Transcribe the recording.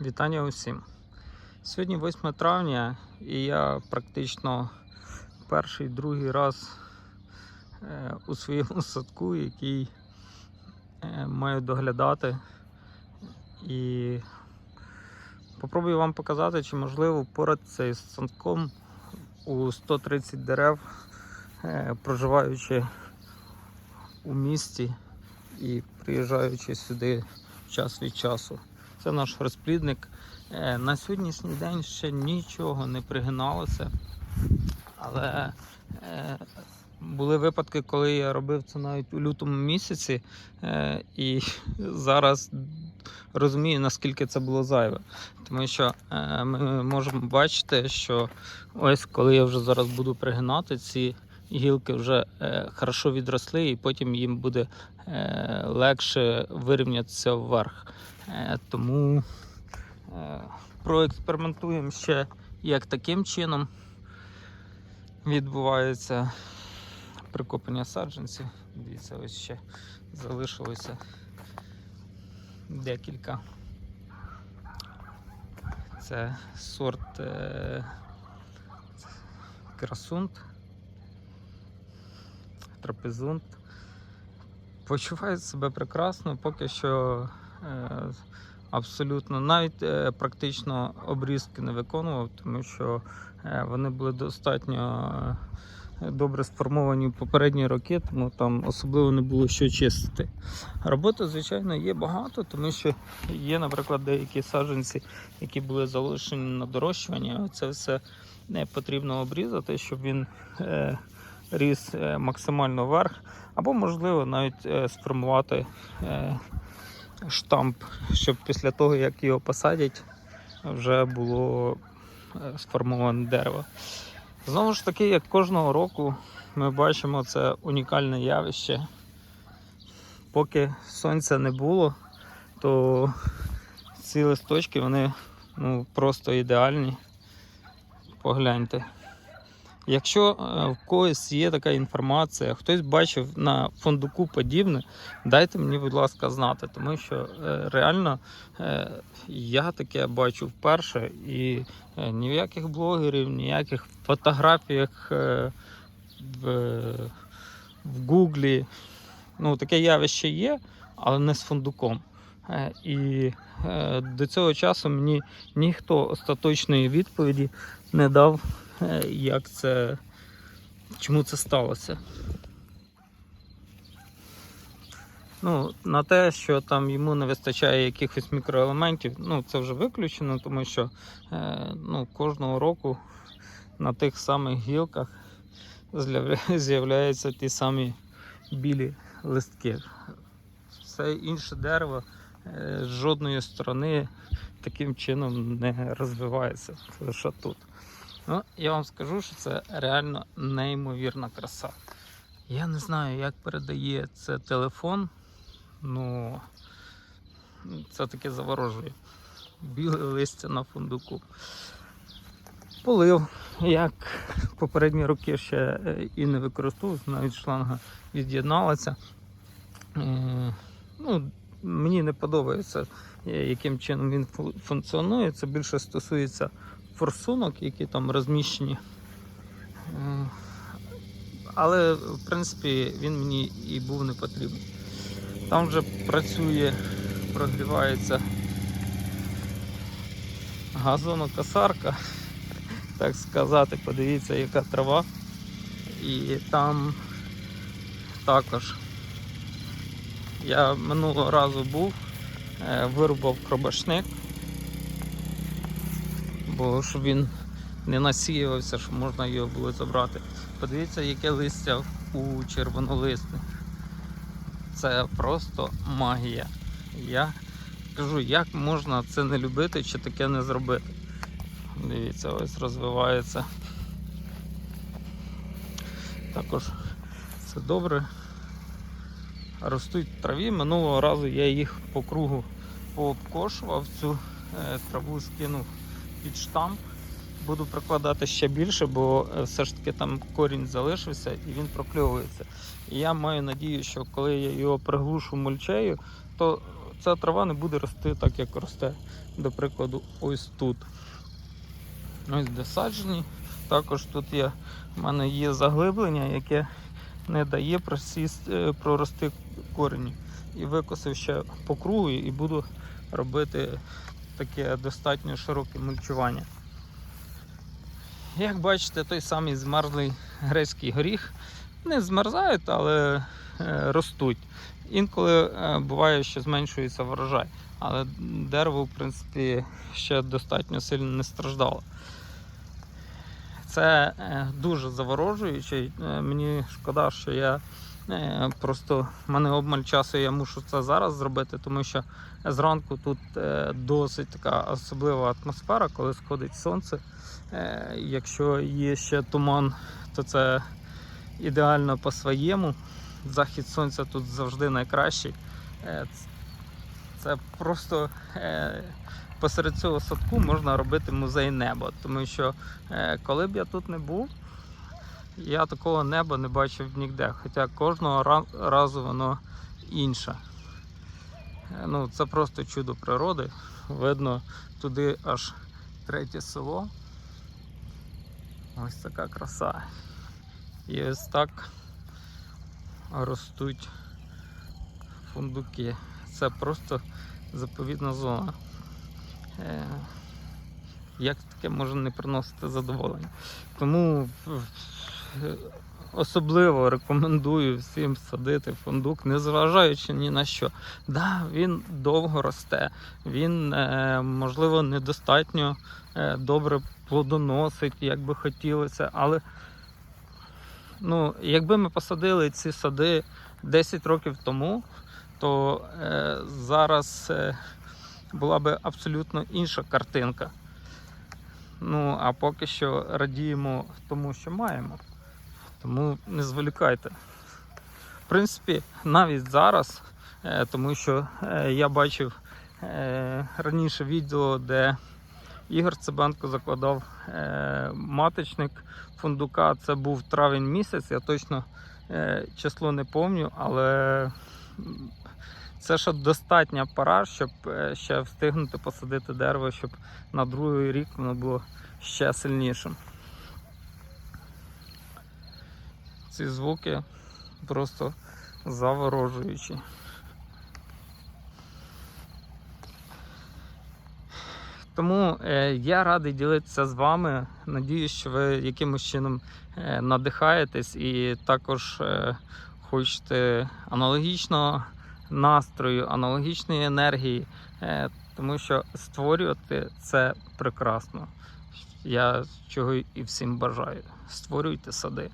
Вітання усім. Сьогодні 8 травня і я практично перший другий раз е, у своєму садку, який е, маю доглядати. І попробую вам показати, чи можливо впоратися із садком у 130 дерев, е, проживаючи у місті і приїжджаючи сюди час від часу. Це наш розплідник. Е, На сьогоднішній день ще нічого не пригиналося, але е, були випадки, коли я робив це навіть у лютому місяці, е, і зараз розумію, наскільки це було зайве. Тому що ми можемо бачити, що ось коли я вже зараз буду пригинати, ці гілки вже хорошо відросли, і потім їм буде легше вирівнятися вверх. Е, Тому е, проекспериментуємо ще, як таким чином відбувається прикопання саджанців. Дивіться, ось ще залишилося декілька. Це сорт е, красунт, трапезунт. Почувають себе прекрасно, поки що абсолютно навіть е, практично обрізки не виконував, тому що е, вони були достатньо е, добре сформовані в попередні роки, тому там особливо не було що чистити. Роботи, звичайно, є багато, тому що є, наприклад, деякі саджанці, які були залишені на дорощування. Це все не потрібно обрізати, щоб він е, ріс е, максимально вверх, або можливо навіть е, сформувати. Штамп, щоб після того, як його посадять, вже було е, сформоване дерево. Знову ж таки, як кожного року, ми бачимо це унікальне явище. Поки сонця не було, то ці листочки вони ну, просто ідеальні. Погляньте. Якщо е, в когось є така інформація, хтось бачив на фундуку подібне, дайте мені, будь ласка, знати, тому що е, реально е, я таке бачу вперше, і ні в яких блогерів, ніяких фотографіях в, в Гуглі. Ну, таке явище є, але не з фундуком. І до цього часу мені ніхто остаточної відповіді не дав, як це, чому це сталося. Ну, на те, що там йому не вистачає якихось мікроелементів, ну це вже виключено, тому що е, ну, кожного року на тих самих гілках з'являються ті самі білі листки. Все інше дерево е, з жодної сторони таким чином не розвивається. Лише тут. Ну, я вам скажу, що це реально неймовірна краса. Я не знаю, як передає це телефон. Ну це таке заворожує. Біле листя на фундуку. Полив, як попередні роки ще е, і не використовував, навіть шланга від'єдналася. Е, Ну, мені не подобається, е, яким чином він функціонує. Це більше стосується форсунок, які там розміщені. Е, Але, в принципі, він мені і був не потрібен. Там вже працює, прогрівається газонокосарка, так сказати, подивіться, яка трава. І там також я минулого разу був, е, вирубав кробашник, бо щоб він не насіювався, щоб можна його було забрати. Подивіться, яке листя у червонолисних. Це просто магія. Я кажу, як можна це не любити чи таке не зробити. Дивіться, ось розвивається. Також це добре. Ростуть траві. Минулого разу я їх по кругу пообкошував, цю е, траву скинув під штамп. Буду прикладати ще більше, бо е, все ж таки там корінь залишився і він прокльовується. І я маю надію, що коли я його приглушу мульчею, то ця трава не буде рости так, як росте, до прикладу, ось тут. Ось де саджені. Також тут є, в мене є заглиблення, яке не дає просіст, е, прорости корені. І викосив ще по кругу і буду робити таке достатньо широке мульчування. Як бачите, той самий змерзлий грецький горіх не змерзають, але е, ростуть. Інколи е, буває, що зменшується врожай, але дерево, в принципі, ще достатньо сильно не страждало. Це е, дуже заворожуюче. Мені шкода, що я просто в мене обмаль часу, я мушу це зараз зробити, тому що зранку тут е, досить така особлива атмосфера, коли сходить сонце. Е, Якщо є ще туман, то це ідеально по-своєму. Захід сонця тут завжди найкращий. Е, Це просто е, посеред цього садку можна робити музей неба, тому що е, коли б я тут не був, я такого неба не бачив ніде. Хоча кожного разу воно інше. Е, Ну, це просто чудо природи. Видно туди аж третє село. Ось така краса. І ось так ростуть фундуки. Це просто заповідна зона. Е, Як таке може не приносити задоволення? Тому особливо рекомендую всім садити фундук, незважаючи ні на що. Да, він довго росте, він, е, можливо, недостатньо е, добре плодоносить, як би хотілося, але ну, якби ми посадили ці сади 10 років тому, то е, зараз е, була би абсолютно інша картинка. Ну, а поки що радіємо тому, що маємо. Тому не зволікайте. В принципі, навіть зараз, е, тому що е, я бачив е, раніше відео, де Ігор Цибенко закладав маточник фундука. Це був травень місяць, я точно число не пам'ятаю, але це ще достатня пора, щоб ще встигнути посадити дерево, щоб на другий рік воно було ще сильнішим. Ці звуки просто заворожуючі. Тому е, я радий ділитися з вами. Надіюсь, що ви якимось чином е, надихаєтесь і також е, хочете аналогічного настрою, аналогічної енергії, тому що створювати це прекрасно. Я чого і всім бажаю. Створюйте сади.